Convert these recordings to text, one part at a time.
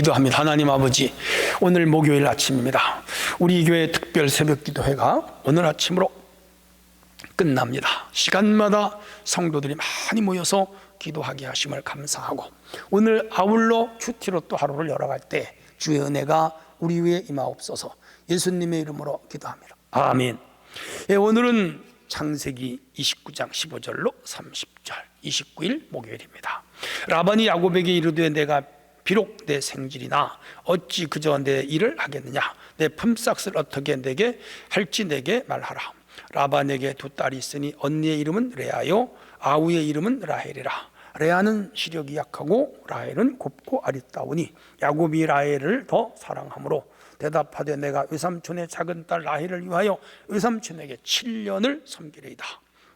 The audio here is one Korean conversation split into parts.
기도합니다. 하나님 아버지, 오늘 목요일 아침입니다. 우리 교회 특별 새벽 기도회가 오늘 아침으로 끝납니다. 시간마다 성도들이 많이 모여서 기도하게 하심을 감사하고 오늘 아울러 큐티로 또 하루를 열어갈 때 주의 은혜가 우리 위에 임하옵소서 예수님의 이름으로 기도합니다. 아멘. 예, 오늘은 창세기 29장 15절로 30절 29일 목요일입니다. 라반이 야곱에게 이르되 내가 비록 내 생질이나 어찌 그저 내 일을 하겠느냐? 내 품삯을 어떻게 내게 할지 내게 말하라. 라반에게 두 딸이 있으니 언니의 이름은 레아요 아우의 이름은 라헬이라. 레아는 시력이 약하고 라헬은 곱고 아리따우니 야곱이 라헬을 더 사랑하므로 대답하되 내가 외삼촌의 작은 딸 라헬을 위하여 외삼촌에게 7년을 섬기리이다.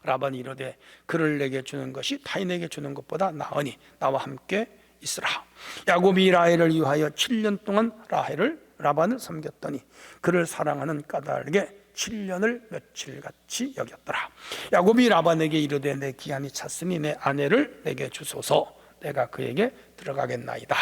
라반이 이르되 그를 내게 주는 것이 타인에게 주는 것보다 나으니 나와 함께 있으라. 야곱이 라헬을 위하여 7년 동안 라헬을 라반을 섬겼더니 그를 사랑하는 까닭에 7년을 며칠같이 여겼더라. 야곱이 라반에게 이르되 내 기한이 찼으니 내 아내를 내게 주소서 내가 그에게 들어가겠나이다.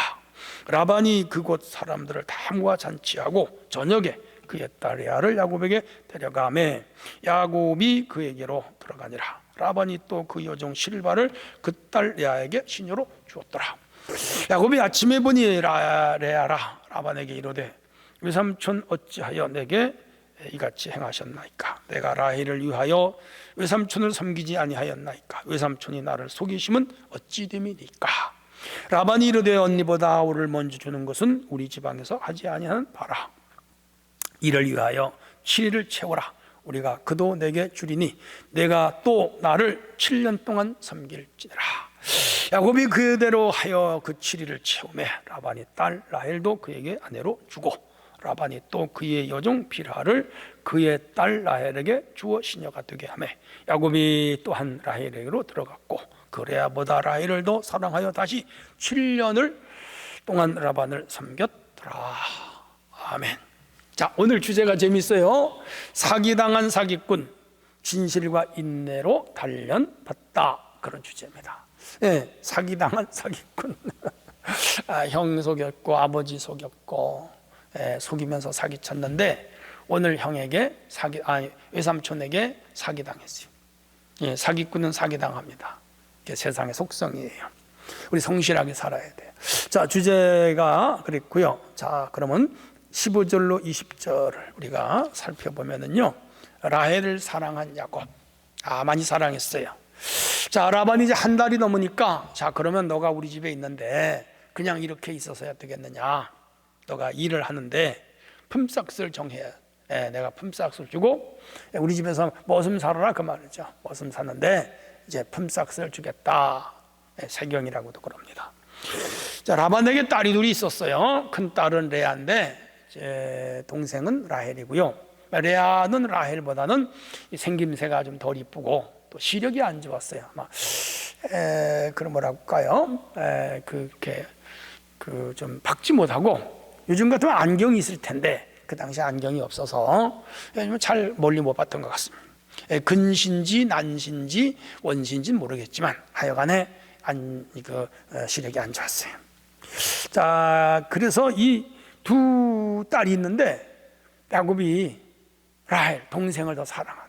라반이 그곳 사람들을 다 모아 잔치하고 저녁에 그의 딸 레아를 야곱에게 데려가매 야곱이 그에게로 들어가니라. 라반이 또 그 여종 실바를 그 딸 레아에게 시녀로 주었더라. 야곱이 아침에 보니 라, 레아라 라반에게 이르되 외삼촌 어찌하여 내게 이같이 행하셨나이까? 내가 라헬을 위하여 외삼촌을 섬기지 아니하였나이까? 외삼촌이 나를 속이심은 어찌 됨이니까? 라반이 이르되 언니보다 아우를 먼저 주는 것은 우리 지방에서 하지 아니하는 바라. 이를 위하여 7일을 채워라. 우리가 그도 내게 주리니 내가 또 나를 7년 동안 섬길지니라 야곱이 그대로 하여 그 7일을 채우매 라반이 딸 라헬도 그에게 아내로 주고 라반이 또 그의 여종 비라를 그의 딸 라헬에게 주어 시녀가 되게 하매 야곱이 또한 라헬에게로 들어갔고 그 레아보다 라헬을 더 사랑하여 다시 7년을 동안 라반을 섬겼더라. 아멘. 자 오늘 주제가 재밌어요. 사기당한 사기꾼 진실과 인내로 단련받다. 그런 주제입니다 예, 사기당한 사기꾼. 아, 형 속였고 아버지 속였고 예, 속이면서 사기쳤는데 오늘 형에게 사기 아 외삼촌에게 사기당했어요. 예, 사기꾼은 사기당합니다. 이게 세상의 속성이에요. 우리 성실하게 살아야 돼요. 자 주제가 그랬고요. 자 그러면 15절로 20절을 우리가 살펴보면은요 라헬을 사랑한 야곱 아 많이 사랑했어요. 자, 라반이 이제 한 달이 넘으니까 자, 그러면 너가 우리 집에 있는데 그냥 이렇게 있어서야 되겠느냐? 너가 일을 하는데 품삯을 정해야 예, 내가 품삯을 주고 예, 우리 집에서 머슴 살아라 그 말이죠. 머슴 사는데 이제 품삯을 주겠다. 예, 세경이라고도 그럽니다. 자, 라반에게 딸이 둘이 있었어요. 큰 딸은 레아인데 이제 동생은 라헬이고요. 레아는 라헬보다는 생김새가 좀 덜 이쁘고 또 시력이 안 좋았어요. 막 에, 그런 뭐라고 할까요? 에, 그렇게 그 좀 박지 못하고 요즘 같으면 안경이 있을 텐데 그 당시 안경이 없어서 잘 멀리 못 봤던 것 같습니다. 에, 근신지 난신지 원신지는 모르겠지만 하여간에 안, 그 시력이 안 좋았어요. 자, 그래서 이 두 딸이 있는데 야곱이 라헬 동생을 더 사랑하는.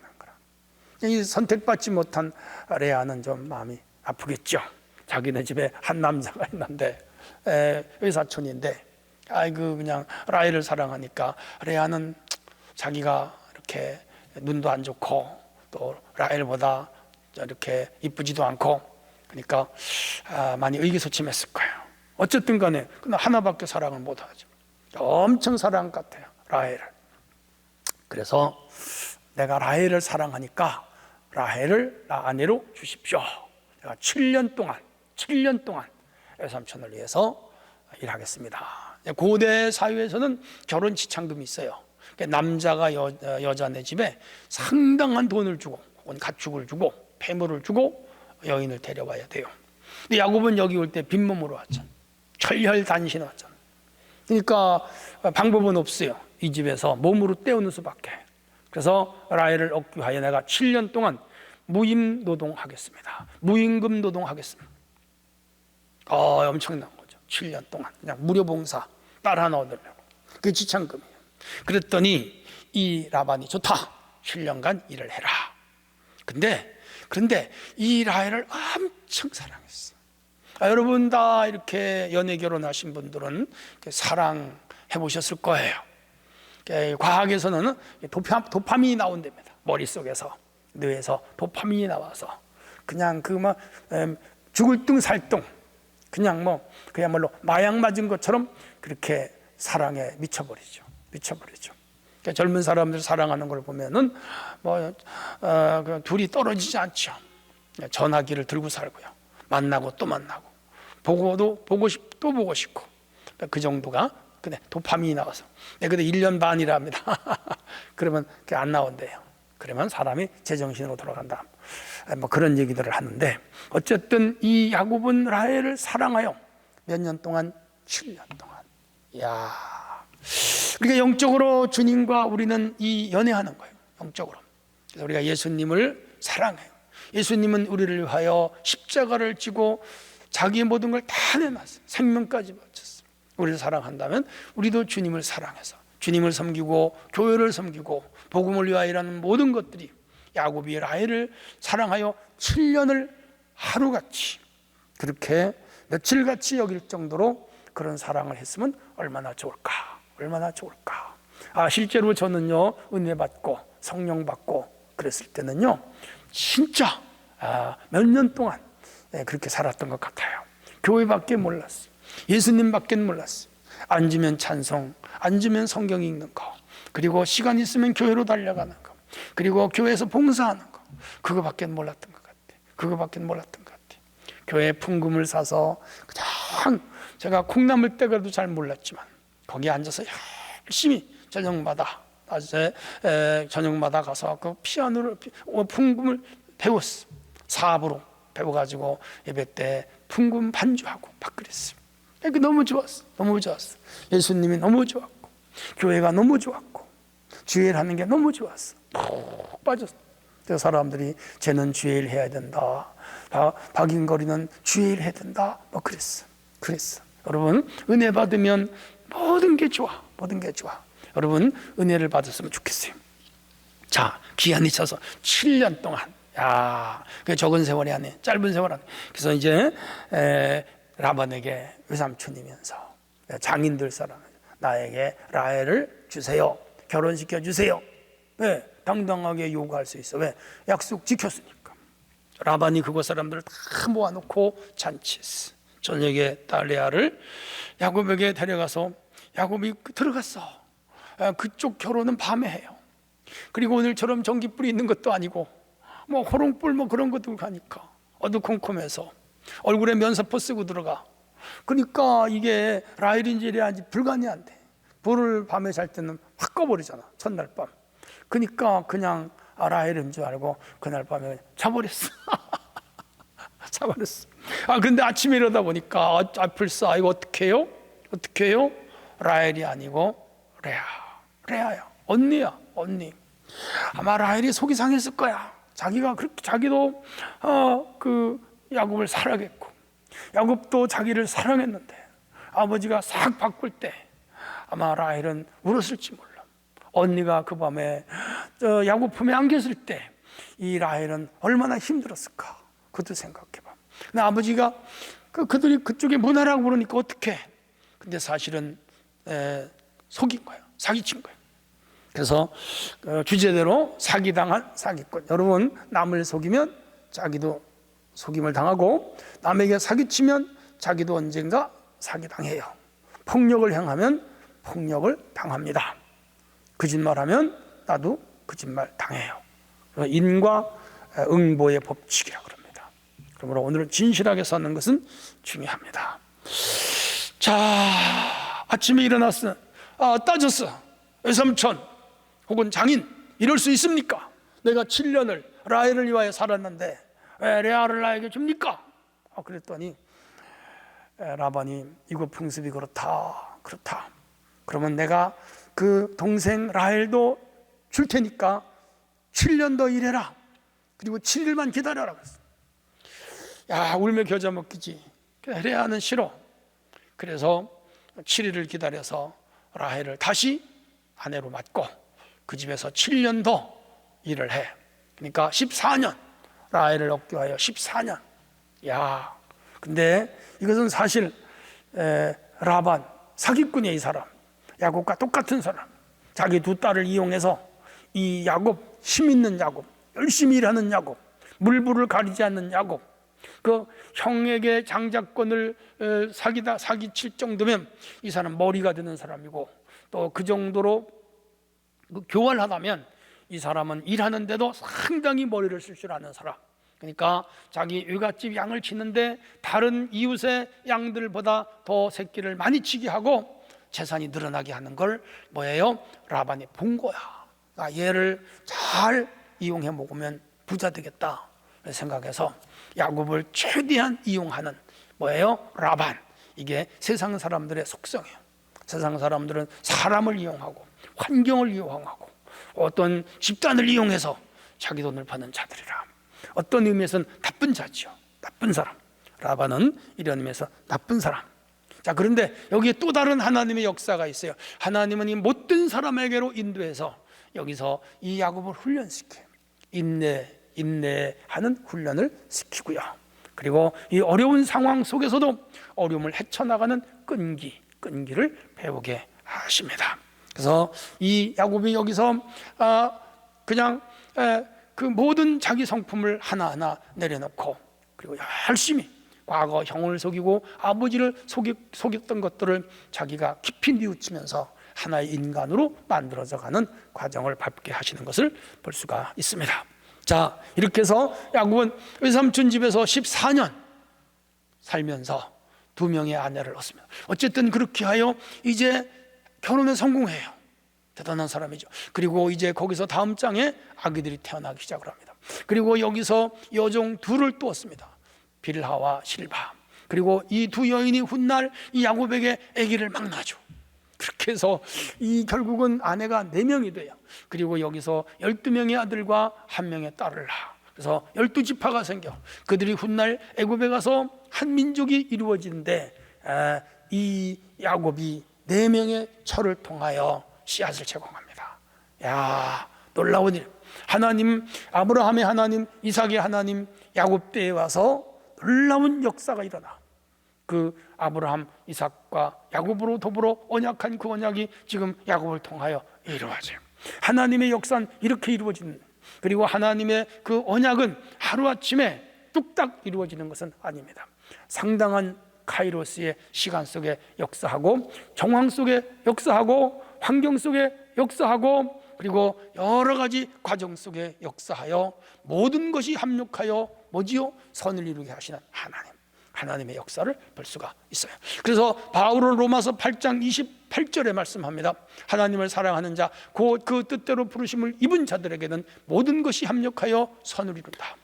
이 선택받지 못한 레아는 좀 마음이 아프겠죠. 자기네 집에 한 남자가 있는데 에, 외사촌인데 아이고 그냥 라헬을 사랑하니까 레아는 자기가 이렇게 눈도 안 좋고 또 라헬보다 이렇게 이쁘지도 않고 그러니까 아, 많이 의기소침했을 거예요. 어쨌든 간에 하나밖에 사랑을 못하죠. 엄청 사랑 같아요. 라헬을. 그래서 내가 라헬을 사랑하니까 라헬을 나 아내로 주십시오. 내가 7년 동안 7년 동안 외삼촌을 위해서 일하겠습니다. 고대 사회에서는 결혼 지참금이 있어요. 그러니까 남자가 여, 여자네 집에 상당한 돈을 주고 혹은 가축을 주고 폐물을 주고 여인을 데려와야 돼요. 근데 야곱은 여기 올 때 빈몸으로 왔잖아. 철혈단신 왔잖아. 그러니까 방법은 없어요. 이 집에서 몸으로 때우는 수밖에. 그래서 라헬을 얻기 위하여 내가 7년 동안 무임 노동하겠습니다. 무임금 노동하겠습니다. 어, 엄청난 거죠. 7년 동안 그냥 무료 봉사. 딸 하나 얻으려고. 그게 지참금이에요. 그랬더니 이 라반이 좋다. 7년간 일을 해라. 근데 그런데 이 라헬을 엄청 사랑했어. 아, 여러분 다 이렇게 연애 결혼하신 분들은 사랑해 보셨을 거예요. 이렇게 과학에서는 도파, 도파 민이 나온답니다. 머릿속에서 뇌에서 도파민이 나와서 그냥 그막 죽을 둥 살둥 그냥 뭐 그야말로 마약 맞은 것처럼 그렇게 사랑에 미쳐버리죠. 미쳐버리죠. 그러니까 젊은 사람들 사랑하는 걸 보면은 뭐 어, 그 둘이 떨어지지 않죠. 전화기를 들고 살고요. 만나고 또 만나고 보고도 보고 싶 또 보고 싶고 그러니까 그 정도가 근데 도파민이 나와서 네, 근데 1년 반이랍니다. 그러면 그게 안 나온대요. 그러면 사람이 제정신으로 돌아간다. 뭐 그런 얘기들을 하는데 어쨌든 이 야곱은 라헬을 사랑하여 몇 년 동안 7년 동안 야 우리가 영적으로 주님과 우리는 이 연애하는 거예요. 영적으로. 그래서 우리가 예수님을 사랑해요. 예수님은 우리를 위하여 십자가를 지고 자기의 모든 걸 다 내놨어요. 생명까지 바쳤어요. 우리를 사랑한다면 우리도 주님을 사랑해서 주님을 섬기고 교회를 섬기고 복음을 위하여 일하는 모든 것들이 야곱이 라헬을 사랑하여 7년을 하루같이 그렇게 며칠같이 여길 정도로 그런 사랑을 했으면 얼마나 좋을까? 얼마나 좋을까? 아 실제로 저는요 은혜 받고 성령 받고 그랬을 때는요 진짜 아, 몇 년 동안 예, 그렇게 살았던 것 같아요. 교회밖에 몰랐어요 예수님밖에 몰랐어요. 앉으면 찬송 앉으면 성경 읽는 거 그리고 시간 있으면 교회로 달려가는 거 그리고 교회에서 봉사하는 거 그거밖에 몰랐던 것 같아. 그거밖에 몰랐던 것 같아. 교회 풍금을 사서 그냥 제가 콩나물 때가도 잘 몰랐지만 거기에 앉아서 열심히 저녁마다 낮에 에, 저녁마다 가서 그 피아노를 어, 풍금을 배웠어 사업으로 배워가지고 예배 때 풍금 반주하고 막 그랬어요. 그 너무 좋았어, 너무 좋았어. 예수님이 너무 좋았고 교회가 너무 좋았고 주일 하는 게 너무 좋았어. 푹 빠졌어. 그래서 사람들이 쟤는 주일 해야 된다. 박인거리는 주일 해야 된다. 뭐 그랬어, 그랬어. 여러분 은혜 받으면 모든 게 좋아, 모든 게 좋아. 여러분 은혜를 받았으면 좋겠어요. 자 기한이 차서 7년 동안 야, 그 적은 세월이 아니에요. 짧은 세월 안에. 그래서 이제 에, 라반에게 외삼촌이면서 장인들 사람 나에게 라헬을 주세요. 결혼시켜 주세요. 왜? 당당하게 요구할 수 있어. 왜? 약속 지켰으니까. 라반이 그곳 사람들을 다 모아놓고 잔치했어. 저녁에 딸 레아를 야곱에게 데려가서 야곱이 들어갔어. 그쪽 결혼은 밤에 해요. 그리고 오늘처럼 전기불이 있는 것도 아니고 뭐 호롱불 뭐 그런 것도 가니까 어두컴컴해서 얼굴에 면사포 쓰고 들어가. 그러니까 이게 라일인지 레아인지 돼. 불을 밤에 잘 때는 확 꺼버리잖아. 첫날 밤. 그러니까 그냥 아, 라헬인 줄 알고 그날 밤에 자버렸어. 자버렸어. 아 근데 아침에 이러다 보니까 아, 아 불사 이거 어떻게 해요? 어떻게 해요? 라헬이 아니고 레아. 레아야. 언니야. 언니. 아마 라헬이 속이 상했을 거야. 자기가 그렇게 자기도 어, 그 야곱을 사랑했고 야곱도 자기를 사랑했는데 아버지가 싹 바꿀 때 아마 라헬은 울었을지 몰라. 언니가 그 밤에 야곱 품에 안겼을 때 이 라헬은 얼마나 힘들었을까? 그것도 생각해봐. 근데 아버지가 그, 그들이 그쪽에 문화라고 그러니까 어떻게? 근데 사실은 에, 속인 거야. 사기친 거야. 그래서 어, 주제대로 사기당한 사기꾼. 여러분 남을 속이면 자기도 속임을 당하고 남에게 사기치면 자기도 언젠가 사기당해요. 폭력을 행하면 폭력을 당합니다. 거짓말하면 나도 거짓말 당해요. 인과 응보의 법칙이라 그럽니다. 그러므로 오늘 진실하게 사는 것은 중요합니다. 자, 아침에 일어났어. 아, 따졌어. 외삼촌. 혹은 장인 이럴 수 있습니까? 내가 7년을 라헬을 위하여 살았는데 왜 레아를 나에게 줍니까? 아, 그랬더니 라반이 이거 풍습이 그렇다 그렇다. 그러면 내가 그 동생 라헬도 줄 테니까 7년 더 일해라. 그리고 7일만 기다려라 그랬어. 야 울며 겨자 먹기지. 레아는 싫어. 그래서 7일을 기다려서 라헬을 다시 아내로 맞고 그 집에서 7년 더 일을 해. 그러니까 14년 라헬을 얻기 위하여 14년. 야, 근데 이것은 사실 에, 라반 사기꾼이야 이 사람. 야곱과 똑같은 사람. 자기 두 딸을 이용해서 이 야곱 힘 있는 야곱, 열심히 일하는 야곱, 물불을 가리지 않는 야곱. 그 형에게 장자권을 에, 사기다 사기칠 정도면 이 사람 머리가 되는 사람이고 또 그 정도로 그 교활하다면 이 사람은 일하는데도 상당히 머리를 쓸 줄 아는 사람. 그러니까 자기 외갓집 양을 치는데 다른 이웃의 양들보다 더 새끼를 많이 치게 하고 재산이 늘어나게 하는 걸 뭐예요? 라반이 본 거야. 아, 얘를 잘 이용해 먹으면 부자 되겠다 생각해서 야곱을 최대한 이용하는 뭐예요? 라반. 이게 세상 사람들의 속성이에요. 세상 사람들은 사람을 이용하고 환경을 이용하고 어떤 집단을 이용해서 자기 돈을 버는 자들이라. 어떤 의미에서는 나쁜 자죠. 나쁜 사람. 라반은 이런 의미에서 나쁜 사람. 자, 그런데 여기에 또 다른 하나님의 역사가 있어요. 하나님은 이 못된 사람에게로 인도해서 여기서 이 야곱을 훈련시켜요. 인내, 인내하는 훈련을 시키고요. 그리고 이 어려운 상황 속에서도 어려움을 헤쳐나가는 끈기, 끈기를 배우게 하십니다. 그래서 이 야곱이 여기서 아, 그냥 에, 그 모든 자기 성품을 하나하나 내려놓고 그리고 열심히 과거 형을 속이고 아버지를 속이, 속였던 것들을 자기가 깊이 뉘우치면서 하나의 인간으로 만들어져 가는 과정을 밟게 하시는 것을 볼 수가 있습니다. 자, 이렇게 해서 야곱은 외삼촌 집에서 14년 살면서 두 명의 아내를 얻습니다. 어쨌든 그렇게 하여 이제 결혼에 성공해요. 대단한 사람이죠. 그리고 이제 거기서 다음 장에 아기들이 태어나기 시작을 합니다. 그리고 여기서 여종 둘을 두었습니다. 빌하와 실바. 그리고 이 두 여인이 훗날 이 야곱에게 아기를 막 낳죠. 그렇게 해서 이 결국은 아내가 네 명이 돼요. 그리고 여기서 열두 명의 아들과 한 명의 딸을 낳아. 그래서 열두 지파가 생겨. 그들이 훗날 애굽에 가서 한 민족이 이루어지는데 아, 이 야곱이 네 명의 철을 통하여 씨앗을 제공합니다. 야 놀라운 일. 하나님 아브라함의 하나님, 이삭의 하나님, 야곱 때에 와서 놀라운 역사가 일어나. 그 아브라함, 이삭과 야곱으로 더불어 언약한 그 언약이 지금 야곱을 통하여 이루어져요. 하나님의 역사는 이렇게 이루어지는 그리고 하나님의 그 언약은 하루아침에 뚝딱 이루어지는 것은 아닙니다. 상당한 카이로스의 시간 속에 역사하고 정황 속에 역사하고 환경 속에 역사하고 그리고 여러 가지 과정 속에 역사하여 모든 것이 합력하여 뭐지요? 선을 이루게 하시는 하나님. 하나님의 역사를 볼 수가 있어요. 그래서 바울은 로마서 8장 28절에 말씀합니다. 하나님을 사랑하는 자, 그, 그 뜻대로 부르심을 입은 자들에게는 모든 것이 합력하여 선을 이룬다.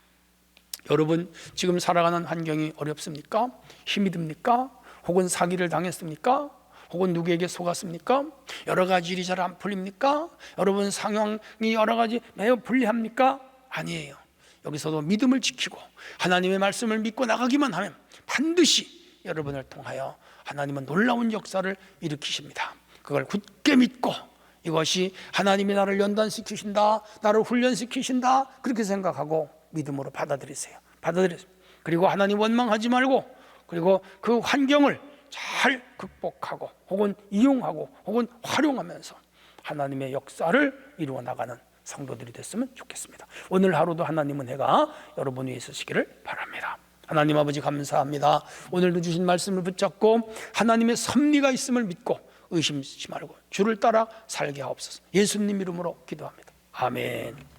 여러분 지금 살아가는 환경이 어렵습니까? 힘이 듭니까? 혹은 사기를 당했습니까? 혹은 누구에게 속았습니까? 여러 가지 일이 잘 안 풀립니까? 여러분 상황이 여러 가지 매우 불리합니까? 아니에요. 여기서도 믿음을 지키고 하나님의 말씀을 믿고 나가기만 하면 반드시 여러분을 통하여 하나님은 놀라운 역사를 일으키십니다. 그걸 굳게 믿고 이것이 하나님이 나를 연단시키신다, 나를 훈련시키신다 그렇게 생각하고 믿음으로 받아들이세요. 받아들이세요. 그리고 하나님 원망하지 말고 그리고 그 환경을 잘 극복하고 혹은 이용하고 혹은 활용하면서 하나님의 역사를 이루어 나가는 성도들이 됐으면 좋겠습니다. 오늘 하루도 하나님 은혜가 여러분 위에 있으시기를 바랍니다. 하나님 아버지 감사합니다. 오늘도 주신 말씀을 붙잡고 하나님의 섭리가 있음을 믿고 의심치 말고 주를 따라 살게 하옵소서. 예수님 이름으로 기도합니다. 아멘.